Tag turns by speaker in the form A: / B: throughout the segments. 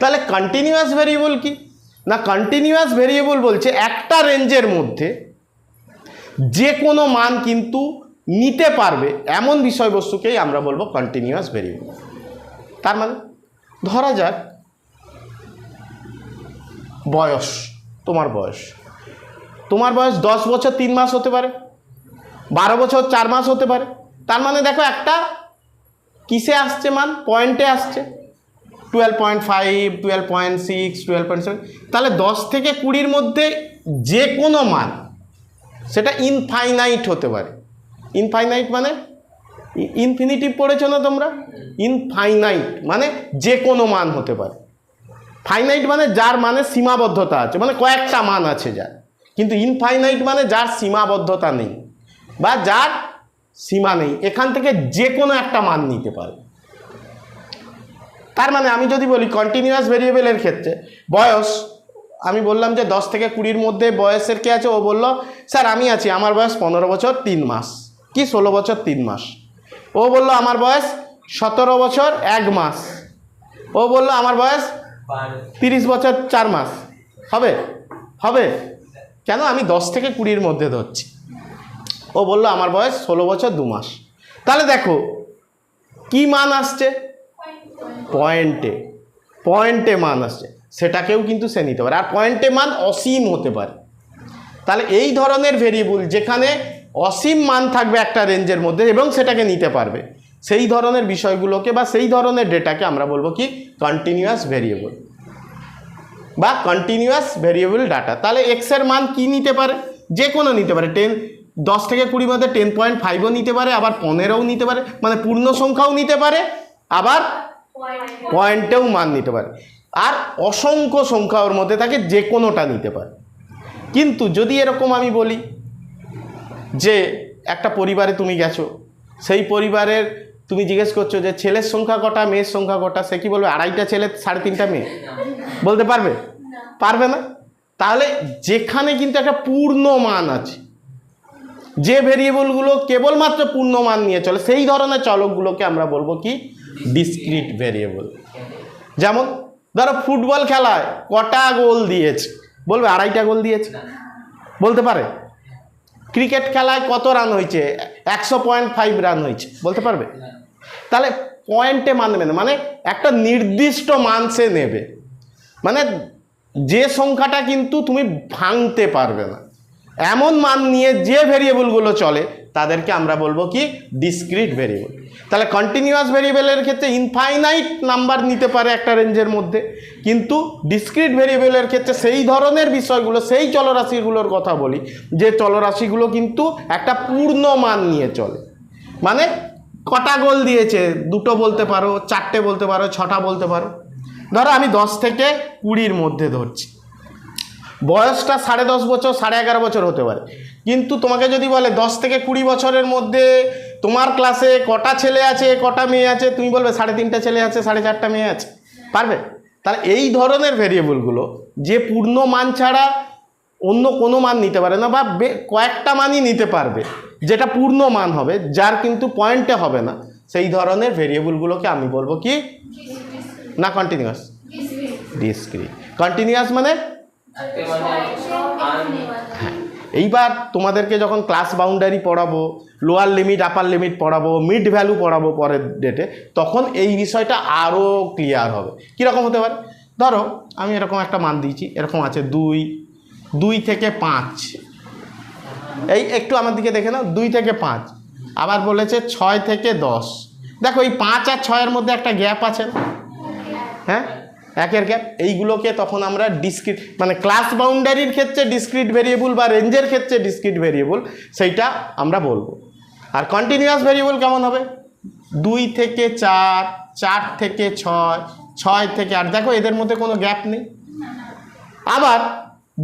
A: তাহলে continuous variable কি? না কন্টিনিউয়াস ভেরিয়েবল বলছে একটা রেঞ্জের মধ্যে যে কোনো মান কিন্তু নিতে পারবে এমন বিষয়বস্তুকেই আমরা বলব কন্টিনিউয়াস ভেরিয়েবল তার মানে ধরা যাক বয়স, তোমার বয়স। তোমার বয়স দশ বছর তিন মাস হতে পারে, বারো বছর চার মাস হতে পারে। তার মানে দেখো একটা কিসে আসছে মান? পয়েন্টে আসছে। Twelve point five twelve point six twelve point seven তাহলে দশ থেকে কুড়ির মধ্যে যে কোনো মান, সেটা ইনফাইনাইট হতে পারে। ইনফাইনাইট মানে? ইনফিনিটিভ পড়েছো না তোমরা? ইনফাইনাইট মানে যে কোনো মান হতে পারে। ফাইনাইট মানে যার মানে সীমাবদ্ধতা আছে মানে কয়েকটা মান আছে যার। কিন্তু ইনফাইনাইট মানে যার সীমাবদ্ধতা নেই, বা যার সীমা নেই, এখান থেকে যে কোনো একটা মান নিতে পারে। তার মানে আমি যদি বলি কন্টিনিউয়াস ভেরিয়েবলের ক্ষেত্রে, বয়স, আমি বললাম যে দশ থেকে কুড়ির মধ্যে বয়সের কে আছে? ও বলল, স্যার, আমি আছি, আমার বয়স পনেরো বছর তিন মাস। কি, ষোলো বছর তিন মাস? ও বলল, আমার বয়স সতেরো বছর এক মাস। ও বলল, আমার বয়স তিরিশ বছর চার মাস। হবে? হবে? কেন? আমি দশ থেকে কুড়ির মধ্যে ধরছি। ও বলল, আমার বয়স ষোলো বছর দু মাস। তাহলে দেখো, কি মান আসছে? পয়েন্টে পয়েন্টে মান আসছে। সেটাকেও কিন্তু সে নিতে পারে। আর পয়েন্টে মান অসীম হতে পারে। তাহলে এই ধরনের ভেরিয়েবল যেখানে অসীম মান থাকবে একটা রেঞ্জের মধ্যে এবং সেটাকে নিতে পারবে, সেই ধরনের বিষয়গুলোকে বা সেই ধরনের ডেটাকে আমরা বলব কি? কন্টিনিউয়াস ভেরিয়েবল বা কন্টিনিউয়াস ভেরিয়েবল ডাটা তাহলে এক্সের মান কি নিতে পারে? যে কোনো নিতে পারে। টেন দশ থেকে কুড়ির মধ্যে টেন পয়েন্ট ফাইভও নিতে পারে, আবার পনেরোও নিতে পারে মানে পূর্ণ সংখ্যাও নিতে পারে, আবার পয়েন্টেও মান নিতে পারে। আর অসংখ্য সংখ্যা ওর মধ্যে থাকে যে কোনোটা নিতে পারে। কিন্তু যদি এরকম আমি বলি যে একটা পরিবারে তুমি গেছো সেই পরিবারের তুমি জিজ্ঞেস করছ যে ছেলের সংখ্যা কটা মেয়ের সংখ্যা কটা সে কি বলবে আড়াইটা ছেলে সাড়ে তিনটা মেয়ে? বলতে পারবে? পারবে না? তাহলে যেখানে কিন্তু একটা পূর্ণ মান আছে। যে ভেরিয়েবলগুলো কেবলমাত্র পূর্ণ মান নিয়ে চলে সেই ধরনের চলকগুলোকে আমরা বলব কি? ডিসক্রিট ভেরিয়েবল যেমন, ধরো ফুটবল খেলায় কটা গোল দিয়েছে? বলবে আড়াইটা গোল দিয়েছে? বলতে পারে। ক্রিকেট খেলায় কত রান হয়েছে? একশো পয়েন্ট ফাইভ রান হয়েছে। বলতে পারবে? তাহলে পয়েন্টে মানবে না। মানে একটা নির্দিষ্ট মান সে নেবে। মানে যে সংখ্যাটা কিন্তু তুমি ভাঙতে পারবে না। এমন মান নিয়ে যে ভেরিয়েবলগুলো চলে তাদেরকে আমরা বলব কি ডিসক্রিট ভেরিয়েবল তাহলে কন্টিনিউয়াস ভেরিয়েবলের ক্ষেত্রে ইনফাইনাইট নাম্বার নিতে পারে একটা রেঞ্জের মধ্যে। কিন্তু ডিসক্রিট ভেরিয়েবলের ক্ষেত্রে সেই ধরনের বিষয়গুলো, সেই চলরাশিগুলোর কথা বলি, যে চলরাশিগুলো কিন্তু একটা পূর্ণ মান নিয়ে চলে। মানে কটা গোল দিয়েছে, দুটো বলতে পারো, চারটে বলতে পারো, ছটা বলতে পারো। ধরো আমি দশ থেকে কুড়ির মধ্যে ধরছি। বয়সটা সাড়ে দশ বছর সাড়ে এগারো বছর হতে পারে। কিন্তু তোমাকে যদি বলে দশ থেকে কুড়ি বছরের মধ্যে তোমার ক্লাসে কটা ছেলে আছে কটা মেয়ে আছে তুমি বলবে সাড়ে তিনটা ছেলে আছে সাড়ে চারটা মেয়ে আছে। পারবে? তাহলে এই ধরনের ভেরিয়েবলগুলো যে পূর্ণ মান ছাড়া অন্য কোনো মান নিতে পারে না বা বে- কয়েকটা মানই নিতে পারবে যেটা পূর্ণ মান হবে যার কিন্তু পয়েন্টে হবে না। সেই ধরনের ভেরিয়েবলগুলোকে আমি বলব কি? না কন্টিনিউয়াস ডিসক্রিট কন্টিনিউয়াস মানে এইবার তোমাদেরকে যখন ক্লাস বাউন্ডারি পড়াবো লোয়ার লিমিট আপার লিমিট পড়াবো মিড ভ্যালু পড়াবো পরের ডেটে তখন এই বিষয়টা আরও ক্লিয়ার হবে। কীরকম হতে পারে? ধরো, আমি এরকম একটা মান দিয়েছি, এরকম আছে দুই দুই থেকে পাঁচ। এই একটু আমার দিকে দেখে নাও, দুই থেকে পাঁচ। আবার বলেছে ছয় থেকে দশ। দেখো, এই পাঁচ আর ছয়ের মধ্যে একটা গ্যাপ আছে হ্যাঁ? একের গ্যাপ এইগুলোকে তখন আমরা ডিসক্রিট মানে ক্লাস বাউন্ডারির ক্ষেত্রে ডিসক্রিট ভেরিয়েবল বা রেঞ্জের ক্ষেত্রে ডিসক্রিট ভেরিয়েবল সেইটা আমরা বলব। আর কন্টিনিউয়াস ভেরিয়েবল কেমন হবে? দুই থেকে চার চার থেকে ছয় ছয় থেকে আট। দেখো, এদের মধ্যে কোনো গ্যাপ নেই। আবার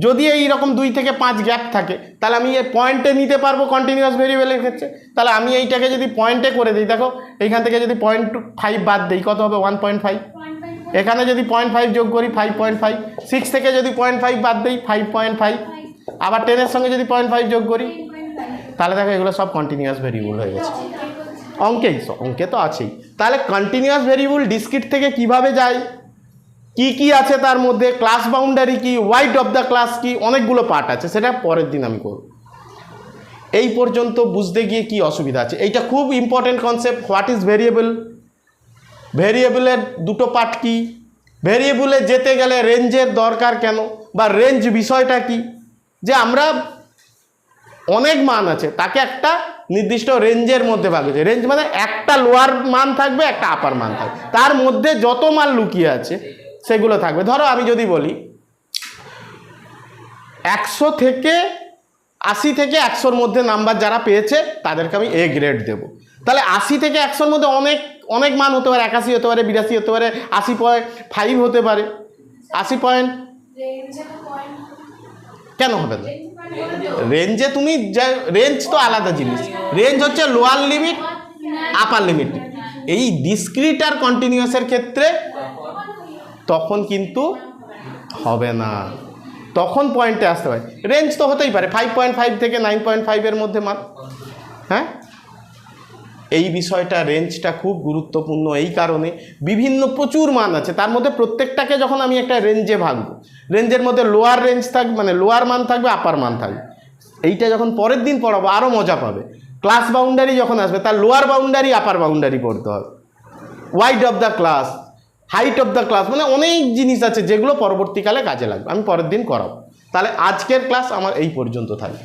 A: যদি এই রকম দুই থেকে পাঁচ গ্যাপ থাকে, তাহলে আমি এই পয়েন্টে নিতে পারব কন্টিনিউয়াস ভেরিয়েবলের ক্ষেত্রে। তাহলে আমি এইটাকে যদি পয়েন্টে করে দিই, দেখো, এইখান থেকে যদি পয়েন্ট ফাইভ বাদ দিই, কত হবে? ওয়ান পয়েন্ট ফাইভ এখানে যদি পয়েন্ট ফাইভ যোগ করি ফাইভ পয়েন্ট ফাইভ সিক্স থেকে যদি পয়েন্ট ফাইভ বাদ দিই ফাইভ পয়েন্ট ফাইভ আবার টেনের সঙ্গে যদি পয়েন্ট ফাইভ যোগ করি, তাহলে দেখো এগুলো সব কন্টিনিউয়াস ভেরিয়েবল হয়ে গেছে। অঙ্কেই অঙ্কে তো আছেই। তাহলে কন্টিনিউয়াস ভেরিয়েবল ডিসক্রিট থেকে কীভাবে যায়? কি কি আছে তার মধ্যে? ক্লাস বাউন্ডারি কি? ওয়াইড অফ দ্য ক্লাস কি? অনেকগুলো পার্ট আছে, সেটা পরের দিন আমি করব। এই পর্যন্ত বুঝতে গিয়ে কি অসুবিধা আছে? এইটা খুব important concept what is variable ভেরিয়েবলের দুটো পার্ট কি? ভেরিয়েবলে যেতে গেলে রেঞ্জের দরকার কেন? বা রেঞ্জ বিষয়টা কি? যে আমরা অনেক মান আছে, তাকে একটা নির্দিষ্ট রেঞ্জের মধ্যে হয়েছে। রেঞ্জ মানে একটা লোয়ার মান থাকবে, একটা আপার মান থাকবে। তার মধ্যে যত মান লুকিয়ে আছে, সেগুলো থাকবে। ধরো আমি যদি বলি, একশো থেকে আশি থেকে একশোর মধ্যে নাম্বার যারা পেয়েছে, তাদেরকে আমি এ গ্রেড দেব। তাহলে আশি থেকে একশোর মধ্যে অনেক অনেক মান হতে পারে, একাশি হতে পারে, বিরাশি হতে পারে, আশি পয়েন্ট ফাইভ হতে পারে। আশি পয়েন্ট কেন হবে না? রেঞ্জে তুমি যা রেঞ্জ তো আলাদা জিনিস। রেঞ্জ হচ্ছে লোয়ার লিমিট আপার লিমিট এই ডিসক্রিট আর কন্টিনিউয়াসের ক্ষেত্রে তখন কিন্তু হবে না। তখন পয়েন্টে আসতে পারে রেঞ্জ তো হতেই পারে ফাইভ পয়েন্ট ফাইভ থেকে নাইন পয়েন্ট ফাইভের মধ্যে মান হ্যাঁ? এই বিষয়টা রেঞ্জটা খুব গুরুত্বপূর্ণ এই কারণে। বিভিন্ন প্রচুর মান আছে। তার মধ্যে প্রত্যেকটাকে যখন আমি একটা রেঞ্জে ভাগবো রেঞ্জের মধ্যে লোয়ার রেঞ্জ থাকবে মানে লোয়ার মান থাকবে আপার মান থাকবে। এইটা যখন পরের দিন পড়াবো আরও মজা পাবে। ক্লাস বাউন্ডারি যখন আসবে, তার লোয়ার বাউন্ডারি আপার বাউন্ডারি পড়তে হবে। Wide of the class height of the class মানে অনেক জিনিস আছে যেগুলো পরবর্তীকালে কাজে লাগবে। আমি পরের দিন করাবো। তাহলে আজকের ক্লাস আমার এই পর্যন্ত থাকবে।